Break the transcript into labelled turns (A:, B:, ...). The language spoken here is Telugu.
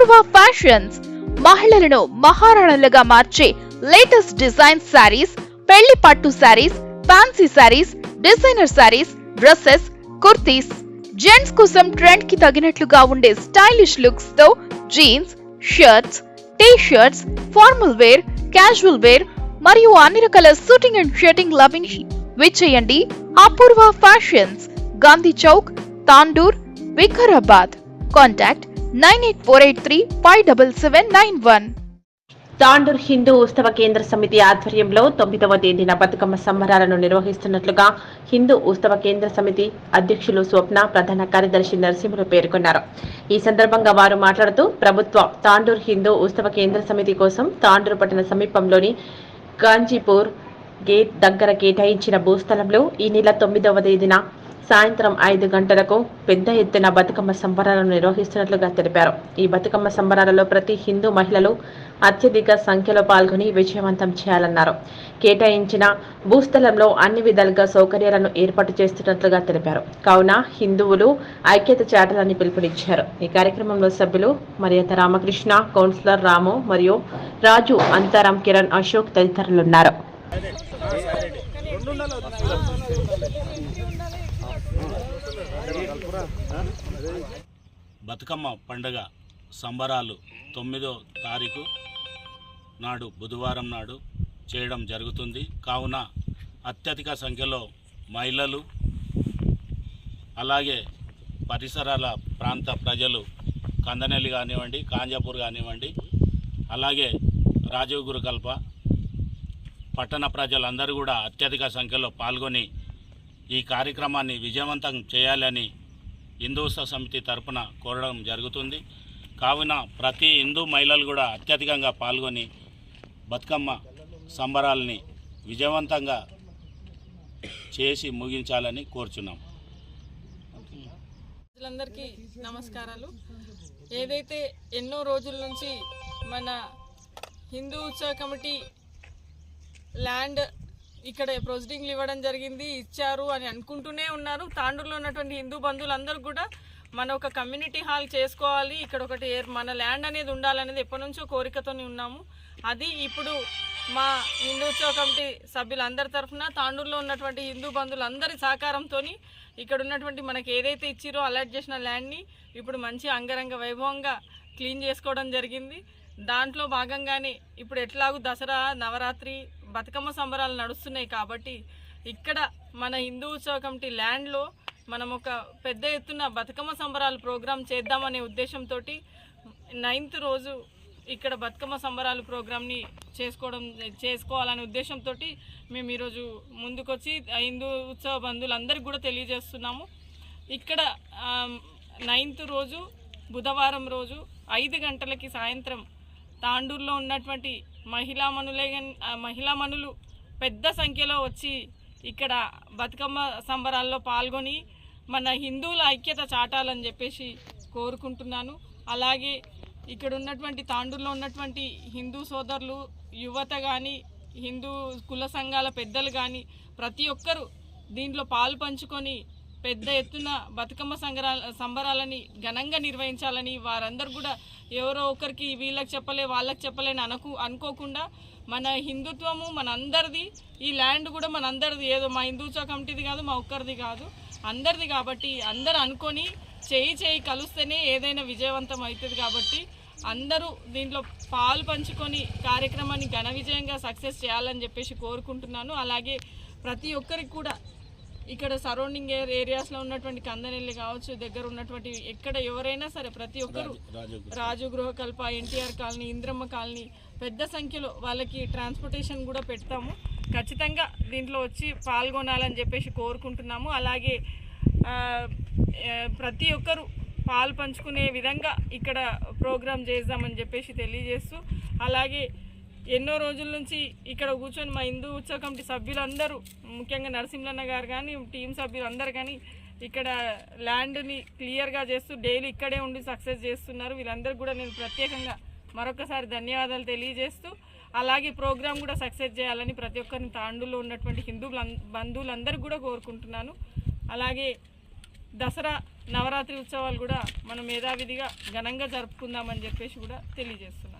A: అపూర్వ ఫ్యాషన్స్ మహిళలను మహారాణులుగా మార్చే లేటెస్ట్ డిజైన్ శారీస్ పెళ్ళి పట్టు saris fancy saris designer saris dresses kurtis. Gents కోసం ట్రెండ్కి తగినట్లుగా ఉండే stylish లుక్స్తో jeans shirts T shirts formal wear casual wear మరియు అన్ని రకాల షూటింగ్ అండ్ షర్టింగ్ లవింగ్ విచ్చేయండి Apoorva fashions. Gandhi Chowk Tandur Vikarabad. Contact nine eight four eight three five double seven nine one.
B: Tandur Hindu Utsava Kendra Samiti ఆధ్వర్యంలో తొమ్మిదవ తేదీన బతుకమ్మ సంబరాలను నిర్వహిస్తున్నట్లుగా హిందూ ఉత్సవ కేంద్ర సమితి అధ్యక్షులు స్వప్న ప్రధాన కార్యదర్శి నరసింహులు పేర్కొన్నారు. ఈ సందర్భంగా వారు మాట్లాడుతూ ప్రభుత్వ తాండూర్ హిందూ ఉత్సవ కేంద్ర సమితి కోసం తాండూరు పట్టణ సమీపంలోని గాంజీపూర్ గేట్ దగ్గర కేటాయించిన భూస్థలంలో ఈ నెల తొమ్మిదవ తేదీన సాయంత్రం ఐదు గంటలకు పెద్ద ఎత్తున బతుకమ్మ సంబరాలను నిర్వహిస్తున్నట్లుగా తెలిపారు. ఈ బతుకమ్మ సంబరాలలో ప్రతి హిందూ మహిళలు అత్యధిక సంఖ్యలో పాల్గొని విజయవంతం చేయాలన్నారు. కేటాయించిన భూస్థలంలో అన్ని విధాలుగా సౌకర్యాలను ఏర్పాటు చేస్తున్నట్లుగా తెలిపారు. కావున హిందువులు ఐక్యత చాటాలని పిలుపునిచ్చారు. ఈ కార్యక్రమంలో సభ్యులు మరియత రామకృష్ణ కౌన్సిలర్ రాము మరియు రాజు అంతారాం కిరణ్ అశోక్ తదితరులున్నారు.
C: బతుకమ్మ పండుగ సంబరాలు తొమ్మిదో తారీఖు నాడు బుధవారం నాడు చేయడం జరుగుతుంది. కావున అత్యధిక సంఖ్యలో మహిళలు అలాగే పరిసరాల ప్రాంత ప్రజలు కందనెల్లి కానివ్వండి కాంజాపూర్ కానివ్వండి అలాగే రాజీవ్ గురుకల్ప పట్టణ ప్రజలందరూ కూడా అత్యధిక సంఖ్యలో పాల్గొని ఈ కార్యక్రమాన్ని విజయవంతం చేయాలని హిందూ సమితి తరపున కోరడం జరుగుతుంది. కావున ప్రతి హిందూ మహిళలు కూడా అత్యధికంగా పాల్గొని బతుకమ్మ సంబరాలని విజయవంతంగా చేసి ముగించాలని కోరుచున్నాం.
D: ప్రజలందరికీ నమస్కారాలు. ఏదైతే ఎన్నో రోజుల నుంచి మన హిందూ ఉత్సవ కమిటీ ల్యాండ్ ఇక్కడ ప్రొసీడింగ్లు ఇవ్వడం జరిగింది ఇచ్చారు అని అనుకుంటూనే ఉన్నారు. తాండూరులో ఉన్నటువంటి హిందూ బంధువులందరూ కూడా మన ఒక కమ్యూనిటీ హాల్ చేసుకోవాలి. ఇక్కడ ఒకటి మన ల్యాండ్ అనేది ఉండాలనేది ఎప్పటి నుంచో కోరికతోనే ఉన్నాము. అది ఇప్పుడు మా హిందూత్సవ కమిటీ సభ్యులందరి తరఫున తాండూరులో ఉన్నటువంటి హిందూ బంధువులందరి సహకారంతో ఇక్కడ ఉన్నటువంటి మనకి ఏదైతే ఇచ్చిరో అలర్ట్ చేసిన ల్యాండ్ని ఇప్పుడు మంచి అంగరంగ వైభవంగా క్లీన్ చేసుకోవడం జరిగింది. దాంట్లో భాగంగానే ఇప్పుడు ఎట్లాగూ దసరా నవరాత్రి బతుకమ్మ సంబరాలు నడుస్తున్నాయి కాబట్టి ఇక్కడ మన హిందూ ఉత్సవ కమిటీ ల్యాండ్లో మనం ఒక పెద్ద ఎత్తున బతుకమ్మ సంబరాలు ప్రోగ్రాం చేద్దామనే ఉద్దేశంతో నైన్త్ రోజు ఇక్కడ బతుకమ్మ సంబరాలు ప్రోగ్రామ్ని చేసుకోవడం చేసుకోవాలనే ఉద్దేశంతో మేము ఈరోజు ముందుకొచ్చి హిందూ ఉత్సవ బంధువులందరికీ కూడా తెలియజేస్తున్నాము. ఇక్కడ నైన్త్ రోజు బుధవారం రోజు ఐదు గంటలకి సాయంత్రం తాండూరులో ఉన్నటువంటి మహిళామణులే మనులే మహిళా మహిళామణులు పెద్ద సంఖ్యలో వచ్చి ఇక్కడ బతుకమ్మ సంబరాల్లో పాల్గొని మన హిందువుల ఐక్యత చాటాలని చెప్పేసి కోరుకుంటున్నాను. అలాగే ఇక్కడ ఉన్నటువంటి తాండూరులో ఉన్నటువంటి హిందూ సోదరులు యువత కానీ హిందూ కుల సంఘాల పెద్దలు కానీ ప్రతి ఒక్కరూ దీంట్లో పాలు పంచుకొని పెద్ద ఎత్తున బతుకమ్మ సంబరాల సంబరాలని ఘనంగా నిర్వహించాలని వారందరూ కూడా ఎవరో ఒకరికి వీళ్ళకి చెప్పలే వాళ్ళకి చెప్పలేని అనకు అనుకోకుండా మన హిందుత్వము మన అందరిది ఈ ల్యాండ్ కూడా మన అందరిది ఏదో మా హిందూత్వ కమిటీది కాదు మా ఒక్కరిది కాదు. అందరిది కాబట్టి అందరు అనుకొని చేయి చేయి కలిస్తేనే ఏదైనా విజయవంతం అవుతుంది కాబట్టి అందరూ దీంట్లో పాలు పంచుకొని కార్యక్రమాన్ని ఘన విజయంగా సక్సెస్ చేయాలని చెప్పేసి కోరుకుంటున్నాను. అలాగే ప్రతి ఒక్కరికి కూడా ఇక్కడ సరౌండింగ్ ఏరియాస్లో ఉన్నటువంటి కందనెల్లి కావచ్చు దగ్గర ఉన్నటువంటి ఎక్కడ ఎవరైనా సరే ప్రతి ఒక్కరు
C: రాజు
D: గృహకల్ప ఎన్టీఆర్ కాలనీ ఇంద్రమ్మ కాలనీ పెద్ద సంఖ్యలో వాళ్ళకి ట్రాన్స్పోర్టేషన్ కూడా పెడతాము. ఖచ్చితంగా దీంట్లో వచ్చి పాల్గొనాలని చెప్పేసి కోరుకుంటున్నాము. అలాగే ప్రతి ఒక్కరు పాలు పంచుకునే విధంగా ఇక్కడ ప్రోగ్రామ్ చేద్దామని చెప్పేసి తెలియజేస్తూ అలాగే ఎన్నో రోజుల నుంచి ఇక్కడ కూర్చొని మా హిందూ ఉత్సవ కమిటీ సభ్యులందరూ ముఖ్యంగా నరసింహన్న గారు కానీ టీం సభ్యులు అందరు కానీ ఇక్కడ ల్యాండ్ని క్లియర్గా చేస్తూ డైలీ ఇక్కడే ఉండి సక్సెస్ చేస్తున్నారు. వీళ్ళందరూ కూడా నేను ప్రత్యేకంగా మరొకసారి ధన్యవాదాలు తెలియజేస్తూ అలాగే ప్రోగ్రామ్ కూడా సక్సెస్ చేయాలని ప్రతి ఒక్కరిని తాండూలో ఉన్నటువంటి హిందూ బంధువులందరూ కూడా కోరుకుంటున్నాను. అలాగే దసరా నవరాత్రి ఉత్సవాలు కూడా మనం మేధావిధిగా ఘనంగా జరుపుకుందామని చెప్పేసి కూడా తెలియజేస్తున్నాను.